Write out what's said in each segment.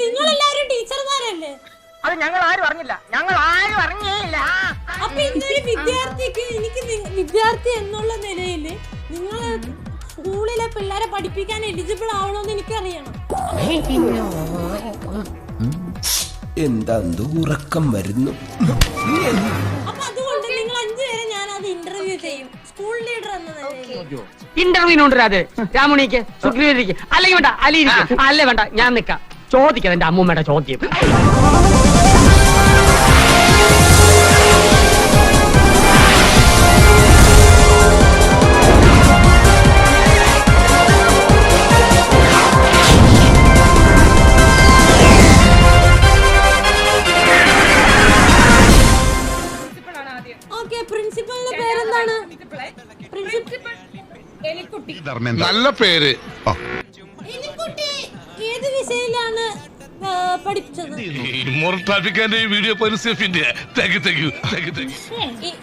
നിങ്ങളെല്ലാരും ടീച്ചർമാരല്ലേ? അത് ഞങ്ങൾ ആരും അറിഞ്ഞില്ല. ഞങ്ങൾ ആരും അറിഞ്ഞേയില്ല. അപ്പൊ ഇന്നൊരു വിദ്യാർത്ഥിക്ക് എനിക്ക് വിദ്യാർത്ഥി എന്നുള്ള നിലയിൽ നിങ്ങൾ സ്കൂളിലെ പിള്ളേരെ പഠിപ്പിക്കാൻ എലിജിബിൾ ആവണമെന്ന് എനിക്കറിയണം. എന്താ ഉറക്കം വരുന്നു? അപ്പൊ അതുകൊണ്ട് നിങ്ങൾ അഞ്ചുപേരെ ഞാൻ അത് ഇന്റർവ്യൂ ചെയ്യും. സ്കൂൾ ലീഡർ എന്ന നിലയിൽ ഇന്റർവ്യൂനുണ്ട് അത് രാമുണിക്ക് സുഗ്രീവരിക്ക് അല്ലെങ്കിൽ വേണ്ട അലി അല്ലേ വേണ്ട ഞാൻ നിക്കാം ചോദിക്കാം എന്റെ അമ്മൂമ്മയുടെ ചോദ്യം. ഓക്കെ പ്രിൻസിപ്പലിന്റെ പേരെന്താണ്? പ്രിൻസിപ്പൽ നല്ല പേര്. എലിക്കുട്ടി ഏത് വിഷയിലാണ് പഠിപ്പിച്ചത് വീഡിയോ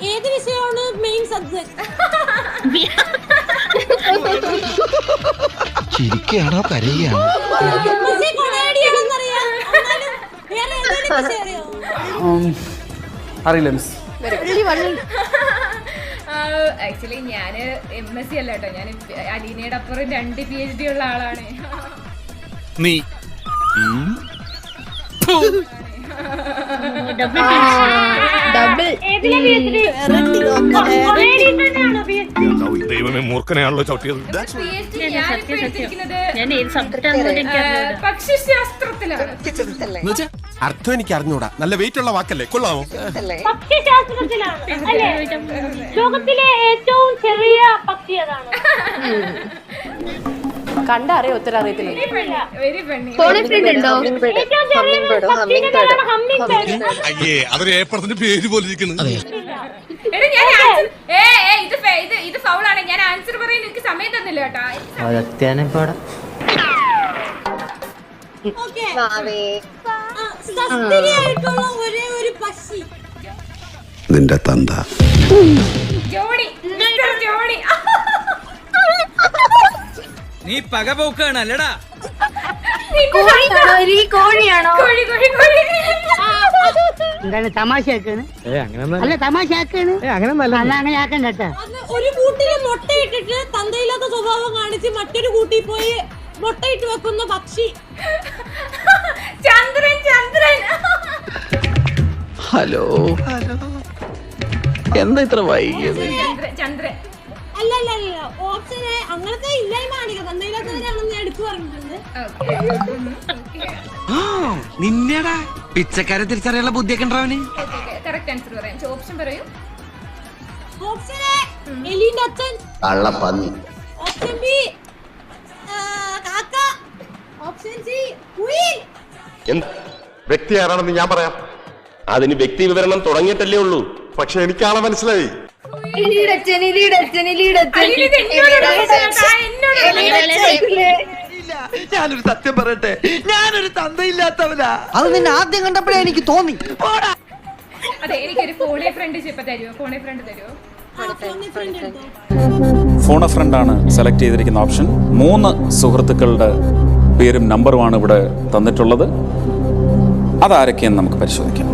ഏത് വിഷയമാണ് മെയിൻ സബ്ജക്ട് ചിരിക്കുകയാണോ കരയുകയാണോ അറിയില്ല മിസ് ആക്ച്വലി ഞാൻ എം എസ് സി അല്ല കേട്ടോ ഞാൻ അലീനയുടെ അപ്പുറം രണ്ട് പി എച്ച് ഡി ഉള്ള ആളാണ് നീ. ദൈവമേ മൂർഖനെയാണല്ലോ ചവിട്ടിയത്. അർത്ഥം എനിക്ക് അറിഞ്ഞൂടാ നല്ല വെയിറ്റ് ഉള്ള വാക്കല്ലേ? കൊള്ളാമോ? പക്ഷിശാസ്ത്രത്തിലാണ് അല്ലേ? ലോകത്തിലെ ഏറ്റവും ചെറിയ പക്ഷി പേരാണ് ഒത്തിരി അറിയത്തില്ല അയ്യേ അതൊരു ഏപ്പറത്തിന്റെ പേര് പോലെ ഇത് ഫൗളാണ്. ഞാൻ ആൻസർ പറയാൻ എനിക്ക് സമയം തന്നില്ല കേട്ടോ. നിന്റെ തന്ത. Johnny Johnny. നീ പക പോക്കാണ് അല്ലടാ. കോഴി കോഴി കോഴി എന്താണ് തമാശയാക്കാണ് അല്ല തമാശയാക്കാണ് ആക്കണ്ട കേട്ടാ ഒരു കൂട്ടിൽ തന്തയില്ലാത്ത സ്വഭാവം കാണിച്ച് മറ്റൊരു കൂട്ടി പോയി മുട്ടയിട്ട് വെക്കുന്ന പക്ഷി. ചന്ദ്രൻ ചന്ദ്രൻ. ഹലോ. എന്താ ഇത്ര വൈകിയത്? ചന്ദ്രൻ ചന്ദ്രൻ. അല്ല അല്ല അല്ല ഓപ്ഷന് അങ്ങനത്തെ ഇല്ലായ്മ ഞാൻ എടുത്തു പറഞ്ഞിട്ടുണ്ട്. നിന്നെടാ. പിച്ചക്കാരെ തിരിച്ചറിയാനുള്ള ബുദ്ധിയൊക്കെ ഉണ്ടാവന് കറക്റ്റ് ആൻസർ പറയാം. ഓപ്ഷൻ പറയൂ. ഓപ്ഷൻ എ എലിന്റെ അച്ഛൻ. കള്ളപ്പന്നി. ഓപ്ഷൻ ബി കാക്ക. ഓപ്ഷൻ സി കുയിൽ എന്ത്? വ്യക്തി ആരാണെന്ന് ഞാൻ പറയാം. അതിന് വ്യക്തി വിവരണം തുടങ്ങിയിട്ടല്ലേ ഉള്ളൂ. പക്ഷെ എനിക്കാളെ മനസ്സിലായി. ഞാനൊരു സത്യം പറയട്ടെ. ഞാനൊരു തന്തയില്ലാത്തവനാ. അത് നിന്നെ ആദ്യം കണ്ടപ്പോഴേ എനിക്ക് തോന്നി. അതെ എനിക്കൊരു ഫോണെ ഫ്രണ്ട്ഷിപ്പ് തരുമോ ഫോണെ ഫ്രണ്ട് തരുമോ ഫ്രണ്ട് ഫോൺ എ ഫ്രണ്ടാണ് സെലക്ട് ചെയ്തിരിക്കുന്ന ഓപ്ഷൻ. മൂന്ന് സുഹൃത്തുക്കളുടെ പേരും നമ്പറുമാണ് ഇവിടെ തന്നിട്ടുള്ളത്. അതാരൊക്കെയെന്ന് നമുക്ക് പരിശോധിക്കാം.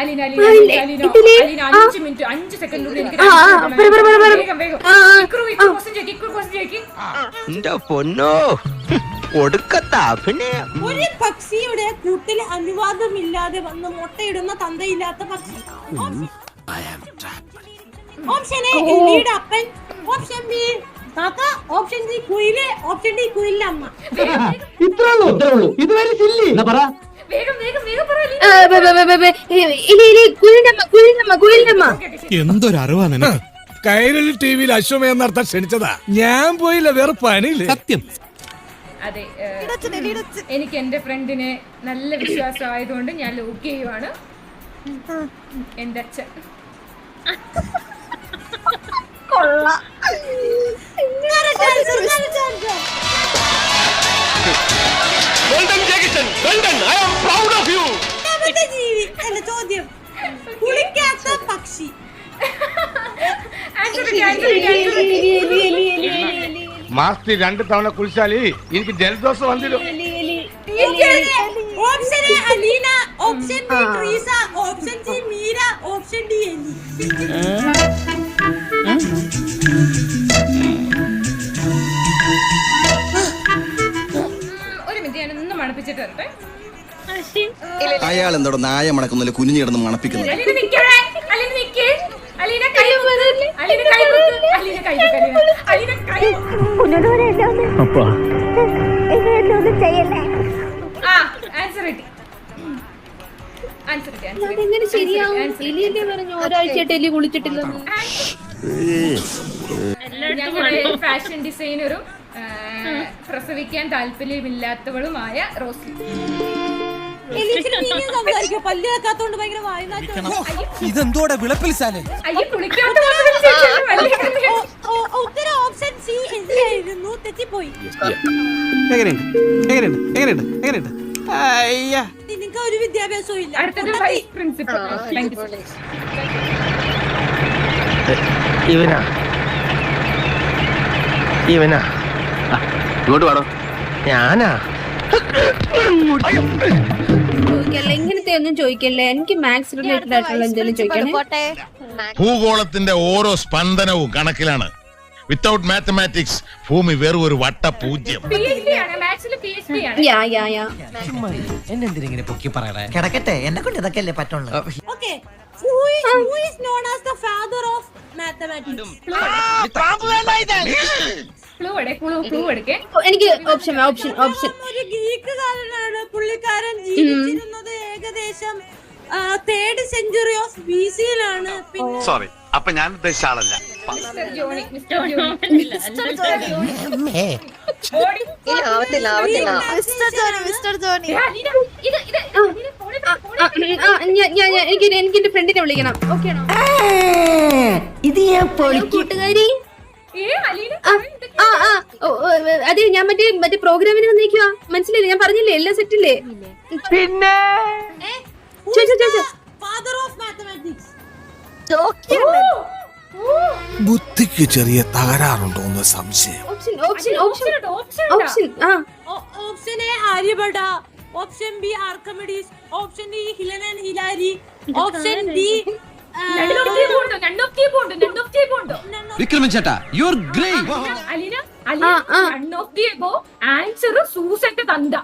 അലീന അലീന അലീന അലീന. അലീന അഞ്ച് മിനിറ്റ് അഞ്ച് സെക്കൻഡിനുള്ളിൽ എനിക്ക് പൊന്നോ. ഒടുക്കത്ത അഭിനയം. ഒരു പക്ഷിയുടെ കൂട്ടിൽ അനുവാദമില്ലാതെ വന്ന് മുട്ടയിടുന്ന തന്തയില്ലാത്ത പക്ഷി. ഓപ്ഷൻ. എ എലിയുടെ അപ്പൻ. ഓപ്ഷൻ ബി കാക്ക ഓപ്ഷൻ സി കുയിൽ. ഓപ്ഷൻ ഡി കുയിലിന്റെ അമ്മ ഇത്രേ ഉള്ളൂ. ഇത്രേ ഉള്ളൂ. ഇതുവരെ ചില്ലി. എന്നാ പറ. വേഗം വേഗം വേഗം പറ അലീന. എന്തൊരു അറിവാ നിനക്ക്? കൈരളി ടിവിയിൽ അശ്വമേധം നടത്താൻ ക്ഷണിച്ചതാ. ഞാൻ പോയില്ല വേറെ പണിയില്ല? സത്യം. അതെ എനിക്ക് എന്റെ ഫ്രണ്ടിനെ നല്ല വിശ്വാസമായതുകൊണ്ട് ഞാൻ ലോക്ക് ചെയ്യുവാണ്. എന്റെ അച്ഛൻ. Correct രണ്ടാമത്തെ ജീവി അല്ല ചോദ്യം. കുളിക്കാത്ത പക്ഷി. ആൻസർ ഇട്ട്, ആൻസർ ഇട്ട്, ആൻസർ ഇട്ട്. മാസത്തിൽ രണ്ട് തവണ കുളിച്ചാൽ എനിക്ക് ജലദോഷം വന്നിരും option A Aleena. Option B Treesa. Option C Meera. Option D എലി. ആ ആൻസർ നായ ആൻസർ കുഞ്ഞു ആൻസർ മണപ്പിക്കുന്നു അതെങ്ങനെ ശരിയാവും? എലിയല്ലേ പറഞ്ഞു ഒരാഴ്ചയായിട്ട് എലി കുളിച്ചിട്ടില്ലെന്ന്. ഞങ്ങളുടെ ഫാഷൻ ഡിസൈനറും പ്രസവിക്കാൻ താല്പര്യമില്ലാത്തവളുമായ റോസ്ലി ഇതെന്തോടെ വിളപ്പിൽ സാലേ? ഉത്തരം ഓപ്ഷൻ സി തെറ്റിപ്പോയി. എങ്ങനെയുണ്ട്? എങ്ങനെയുണ്ട്? എങ്ങനെയുണ്ട്? എങ്ങനെയുണ്ട്? ഒരു വിദ്യാഭ്യാസവും ഇല്ല. ഇവനാ. ഇവനാ. ഇങ്ങോട്ട് വേണം ഞാനാ? ചോദിക്കല്ലേ? ഇങ്ങനത്തെ ഒന്നും ചോദിക്കല്ലേ? എനിക്ക് മാത്സ് റിലേറ്റഡ് ആയിട്ടുള്ള എന്തെങ്കിലും ചോദിക്കണേ? ഭൂഗോളത്തിന്റെ ഓരോ സ്പന്ദനവും കണക്കിലാണ്. വിത്തൗട്ട് മാത്തമാറ്റിക്സ് ഭൂമി വെറും ഒരു വട്ട പൂജ്യം പി ആണ് മാത്സിൽ പി ആണ്. യാ യാ യാ എന്നെന്തിനെ പൊക്കി പറയണേ? കിടക്കട്ടെ എന്നെ കൊണ്ട് ഇതൊക്കെ അല്ലേ പറ്റുള്ളൂ okay who is, who is known എനിക്ക് ഓപ്ഷൻ ഓപ്ഷൻ ഓപ്ഷൻ ഒരു ഗ്രീക്കുകാരനാണ് പുള്ളിക്കാരൻ ജീവിച്ചിരുന്നത് ഏകദേശം തേർഡ് സെഞ്ചുറി ഓഫ് ബി സിയിലാണ് സോറി അപ്പൊ ഞാൻ ഉദ്ദേശിച്ച ആളല്ല. Mister Johnny mister Johnny. Mister Johnny. ഓടി. ദേ, അലീന, ഇത് ഇത് അലീന ഫോണിൽ ഫോണിൽ ആ, ഉം, ആ, ഞാൻ ഞാൻ ഞാൻ- എനിക്ക് എനിക്ക് എന്റെ ഫ്രണ്ടിനെ വിളിക്കണം. ഓക്കെ ആണോ? ഇത് ഞാൻ കൂട്ടുകാരി. ഏ അലീന ആ ആ. അതെ ഞാൻ മറ്റേ മറ്റേ പ്രോഗ്രാമിന് വന്നിരിക്കുക മനസ്സിലായില്ലേ? ഞാൻ പറഞ്ഞില്ലേ? എല്ലാം സെറ്റില്ലേ പിന്നെ? ചോദിച്ചോ ചോദിച്ചോ ഫാദർ ഓഫ് മാത്തമാറ്റിക്സ് ബുദ്ധിക്ക് ചെറിയ തകരാറുണ്ടോ എന്ന് സംശയം. ഓപ്ഷൻ ഓപ്ഷൻ ഓപ്ഷൻ ഓപ്ഷൻ ആ. Option A Aryabhata option B Archimedes option D Helen and Hillary option D Vikraman ചേട്ടാ you are great Aleena Aleena answer സൂസന്റെ തന്ത.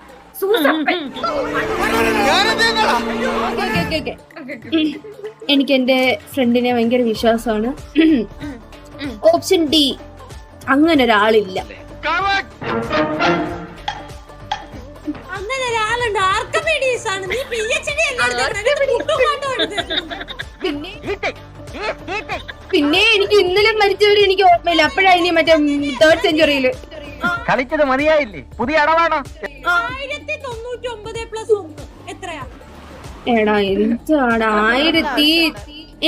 എനിക്ക് എന്റെ ഫ്രണ്ടിനെ ഭയങ്കര വിശ്വാസമാണ്. ഓപ്ഷൻ ഡി അങ്ങനെ ഒരാളില്ല. അങ്ങനെ ഒരാളുണ്ട്. ആർക്കും ആണ് നീ പി എച്ച് ഡി പിന്നെ പിന്നെ എനിക്ക് ഇന്നലെ മരിച്ചവര് എനിക്ക് ഓർമ്മയില്ല. അപ്പോഴാ ഇനി മറ്റേ തേർഡ് സെഞ്ചുറിയിൽ കളിച്ചത് മതിയായില്ലേ? പുതിയ അടവാണോ? ആയിരത്തി തൊണ്ണൂറ്റി ഒമ്പത് പ്ലസ് ഒന്ന് എത്രയാ? എടാ എന്താണ് ആയിരത്തി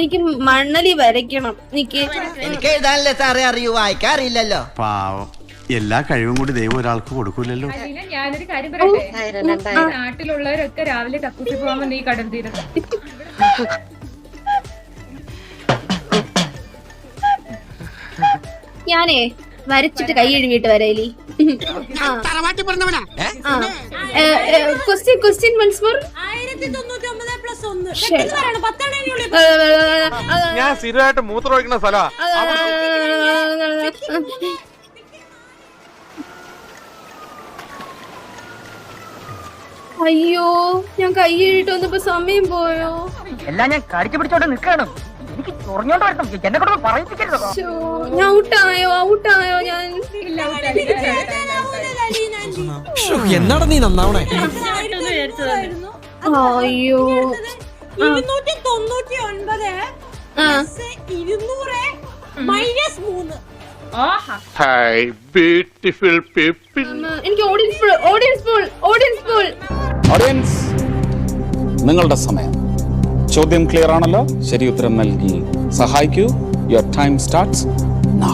എനിക്ക് മണ്ണലി വരയ്ക്കണം. എനിക്ക് എനിക്ക് എഴുതാനല്ലേ സാറേ അറിയൂ. വായിക്കാറില്ലല്ലോ. പാവം. എല്ലാ കഴിവും കൂടി ദൈവം ഒരാൾക്ക് കൊടുക്കൂലല്ലോ. ഞാനൊരു കാര്യം പറയട്ടെ? നാട്ടിലുള്ളവരൊക്കെ രാവിലെ കക്കൂസി പോകാൻ ഈ കടൽ തീരത്ത്. ഞാനേ വരച്ചിട്ട് കൈ എഴുതിയിട്ട് വരയിലി ക്വസ്റ്റ്യൻ ക്വസ്റ്റ്യൻ വൺസ് മോർ ആയിരത്തി തൊണ്ണൂറ്റി ഒമ്പത് പ്ലസ് ഒന്ന് പെട്ടെന്ന് പറയണം പത്താണെങ്കിൽ ഞാൻ സ്ഥിരമായിട്ട് മൂത്രമൊഴിക്കുന്ന സ്ഥലമാ അയ്യോ ഞാൻ കൈ എഴുതിട്ട് വന്നപ്പോ സമയം പോയോ എല്ലാം ഞാൻ കടിച്ചു പിടിച്ചോണ്ട് നിൽക്കണം എനിക്ക് ചൊറിഞ്ഞോണ്ട് വരണം. എന്നെ കൊണ്ട് പറയിപ്പിക്കരുത് ഞാൻ ഔട്ടായോ? ഔട്ടായോ? ഞാൻ നീ നന്നാവണേ? അയ്യോ. ഇരുന്നൂറ്റി തൊണ്ണൂറ്റി ഒൻപത് ആ. ഇരുന്നൂറ് മൈനസ് മൂന്ന്. ആഹാ. ഹായ് ബ്യൂട്ടിഫുൾ പീപ്പിൾ എനിക്ക് ഓഡിയൻസ് ഓഡിയൻസ് ഓഡിയൻസ് ഓഡിയൻസ് നിങ്ങളുടെ സമയം. ചോദ്യം ക്ലിയർ ആണല്ലോ? ശരി ഉത്തരം നൽകി. സഹായിക്കൂ. യുവർ ടൈം സ്റ്റാർട്ട്സ് നൗ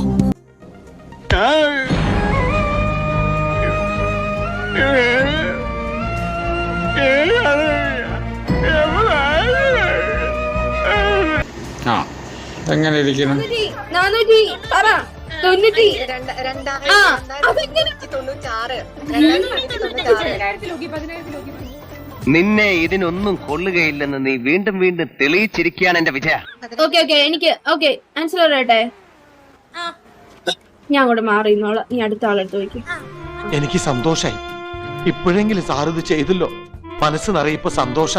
ആ എങ്ങനെ ഇരിക്കുന്നു? നാനൂറ്റി പറ. തൊണ്ണൂറ്റി. രണ്ടായിരത്തി തൊണ്ണൂറ്റാറ് നിന്നെ ഇതിനൊന്നും കൊള്ളുകയില്ലെന്ന് നീ വീണ്ടും വീണ്ടും തെളിയിച്ചിരിക്കുകയാണ് എന്റെ വിജയ. ഓക്കെ ഓക്കെ എനിക്ക് ഓക്കെ ആൻസർ പറയട്ടെ? ആ. ഞാൻ അങ്ങോട്ട് മാറി നിന്നോളാം. നീ അടുത്ത ആളെടുത്ത് വയ്ക്കും എനിക്ക് സന്തോഷായി. ഇപ്പോഴെങ്കിലും സാർ ഇത് ചെയ്തല്ലോ. മനസ്സ് നിറയിപ്പോ സന്തോഷ.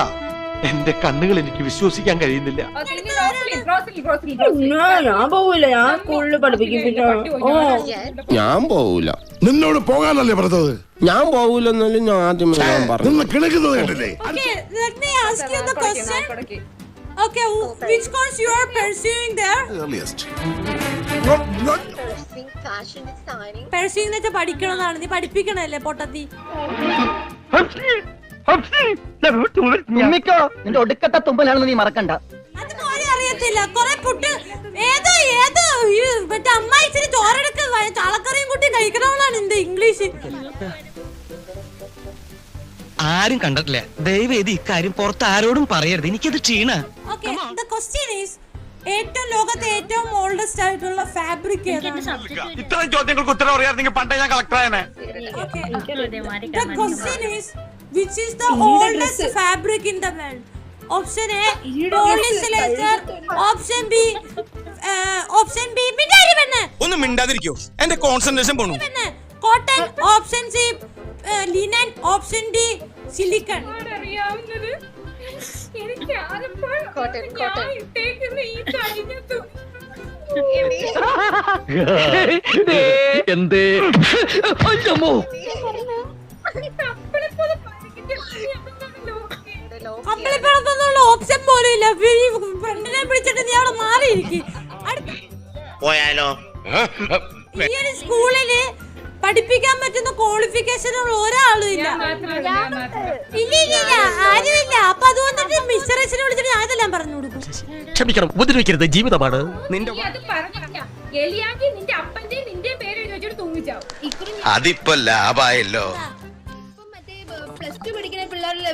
എന്റെ കണ്ണുകൾ എനിക്ക് വിശ്വസിക്കാൻ കഴിയുന്നില്ല. ഞാൻ പോവില്ല ഞാൻ സ്കൂളിൽ പഠിപ്പിക്കും പിന്നെ. ഓ. ഞാൻ പോവൂല. നിന്നോട് പോകാനല്ലേ പറഞ്ഞത്? ഞാൻ പോവൂലെന്നല്ലേ ഞാൻ ആദ്യമേ ഞാൻ പറഞ്ഞു. നിന്ന് കിണക്കുന്നത് കണ്ടില്ലേ? Okay, let me ask you the കൊടുക്ക്, question. കൊടുക്ക്. Okay, wh- which course you are pursuing there? Pursuing എന്ന് വെച്ചാൽ പഠിക്കണമെന്നാണ് നീ പഠിപ്പിക്കണല്ലേ പൊട്ടത്തി? തുമ്മിക്കോ. നിന്റെ ഒടുക്കത്തെ തുമ്പലാണെന്ന് നീ മറക്കണ്ട. അറിയത്തില്ല കൊറേ പുട്ട്. ഏതോ ഏതോ മറ്റേ അമ്മ ഇച്ചിരി ചോറെടുക്ക ചാളക്കറിയും കൂട്ടി കഴിക്കണവളാണ് എന്റെ ഇംഗ്ലീഷ്. ആരും കണ്ടിട്ടില്ല. ദയവേദി ഇക്കാര്യം പുറത്ത് ആരോടും പറയരുത്. എനിക്കത് ക്ഷീണ. ഓക്കെ ദ ക്വസ്റ്റ്യൻ ഈസ് ഏറ്റവും ലോകത്തെ ഏറ്റവും ഓൾഡസ്റ്റ് ആയിട്ടുള്ള ഫാബ്രിക് ഏതാണ്? ഇത്രയും ചോദ്യങ്ങൾക്ക് ഉത്തരം അറിയാമെങ്കിൽ പണ്ടേ ഞാൻ the question is which is the oldest fabric in the Polyester. Option B, uh, option B, മിണ്ടാതിരി പെണ്ണ്. ഒന്ന് മിണ്ടാതിരിക്കോ എന്റെ കോൺസെൻട്രേഷൻ പോണു പെണ്ണ്. Cotton. Option C, uh, linen. Option D, silicon. കമ്പിളിപ്പണത്തൊന്നുള്ള ഓപ്ഷൻ പോലും ഇല്ല. പെണ്ണിനെ പിടിച്ചിട്ട് നീ അവിടെ മാറിയിരിക്കും. പോയാലോ? ഈ ഒരു സ്കൂളിൽ പഠിപ്പിക്കാൻ പറ്റുന്ന ക്വാളിഫിക്കേഷനുള്ള ഒരാളും ഇല്ല. ഇല്ല ഇല്ല ഇല്ല. ആരുമില്ല. അപ്പൊ അതുകൊണ്ടിട്ട് മിസ്റ്ററേസിനെ വിളിച്ചിട്ട് ഞാൻ ഇതെല്ലാം പറഞ്ഞു കൊടുക്കും. ക്ഷമിക്കണം ഉപദ്രവിക്കരുത്. ജീവിതമാണ് നിന്റെ അത് പറഞ്ഞില്ല.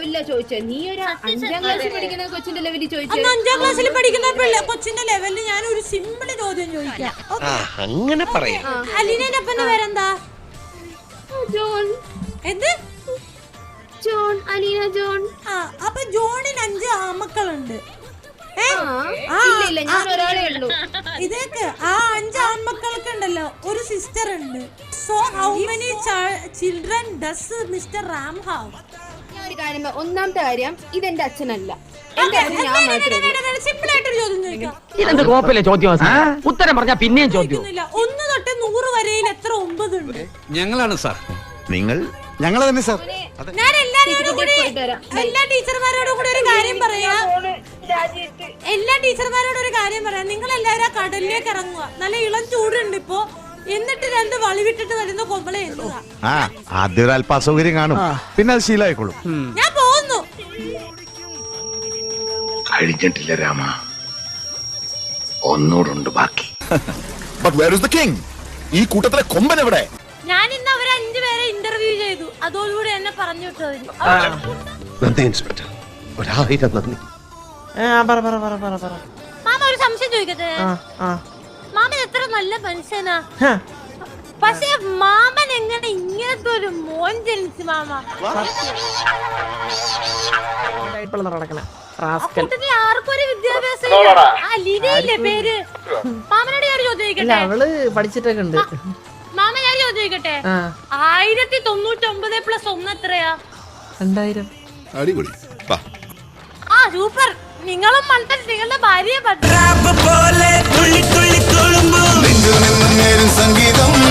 ലെവലിലാ ചോദിച്ചത് നീ ഒരു അഞ്ചാം ക്ലാസ്സിൽ പഠിക്കുന്ന കൊച്ചിന്റെ ലെവലിൽ ചോദിച്ചത് അഞ്ചാം ക്ലാസ്സിൽ പഠിക്കുന്ന പിള്ളേ കൊച്ചിന്റെ ലെവലിൽ ഞാൻ ഒരു സിമ്പിൾ ചോദ്യം ചോദിക്കാം. അങ്ങനെ പറയാം. അലീനന്റെ അപ്പന്റെ പേരെന്താ? ജോൺ. എന്ത്? John Aleena John. ആ അപ്പൊ ജോണിന് അഞ്ച് ആമക്കളുണ്ട് ഏ? ആ, ഇല്ല ഇല്ല ഞാൻ ഒരാളേ ഉള്ളൂ. ഇതേക്ക് ആ അഞ്ച് ആൺമക്കൾക്ക് ഉണ്ടല്ലോ ഒരു സിസ്റ്റർ ഉണ്ട്. So how many children does mister Ram have ഒരു കാര്യം ഒന്നാമത്തെ കാര്യം ഇതെന്റെ അച്ഛനല്ല. എന്റെ അച്ഛൻ ഞാൻ മാത്രമേ സിമ്പിൾ ആയിട്ടൊരു ചോദ്യം ചോദിക്കാം? ഇതെന്ത് കോപ്പിലെ ചോദ്യം ഉത്തരം പറഞ്ഞാ പിന്നെയും ചോദ്യം. ചോദിക്കുന്നില്ല. ഒന്ന് തൊട്ട് നൂറ് വരെയിൽ എത്ര ഒമ്പതുണ്ട്? ഞങ്ങളാണ് സാർ. നിങ്ങൾ? ഞങ്ങൾ തന്നെ സാർ. ഞാൻ എല്ലാരോടും കൂടി എല്ലാ ടീച്ചർമാരോടും കൂടി ഒരു കാര്യം പറയാം. എല്ലാ ടീച്ചർമാരോടും ഒരു കാര്യം പറയാം. നിങ്ങൾ എല്ലാവരും ആ കടലിലേക്ക് ഇറങ്ങുക. നല്ല ഇളം ചൂടുണ്ട് ഇപ്പോ. എന്നിട്ട് രണ്ട് വളിവിട്ടിട്ട് വരുന്ന കൊമ്പളെ ആ ആദ്യം ഒരു അല്പ അസൗകര്യം കാണും പിന്നെ അത് ശീലമായിക്കോളും. ഞാൻ പോകുന്നു. കഴിഞ്ഞിട്ടില്ല രാമ. ഒന്നൂടുണ്ട് ബാക്കി. But where is the king ഈ കൂട്ടത്തിലെ കൊമ്പൻ എവിടെ? ഞാൻ ഇന്ന് അവരെ അഞ്ചുപേരെ ഇന്റർവ്യൂ ചെയ്തു. അതോടുകൂടി എന്നെ പറഞ്ഞു വിട്ടവര്. നന്ദി ഇൻസ്പെക്ടർ. ഒരായിരം നന്ദി. മാമ ഒരു സംശയം ചോദിക്കട്ടെ? ആ. നല്ല മനുഷ്യനാ. പക്ഷെ മാമൻ എങ്ങനെ ഇങ്ങനത്തെ ഒരു മോൻ ജനിച്ചു മാമ? ചോദിക്കട്ടെ? അവൾ പഠിച്ചിട്ടൊക്കെ ഉണ്ട്. മാമ ഞാൻ ചോദിക്കട്ടെ? ആയിരത്തി തൊണ്ണൂറ്റി ഒമ്പത് പ്ലസ് ഒന്ന് എത്രയാ? രണ്ടായിരം. അടിപൊളി. ആ സൂപ്പർ. നിങ്ങളും മണ്ടൻ നിങ്ങളുടെ ഭാര്യയെ പറ്റാ நெஞ்சில் நின்று நேரும் சங்கீதம்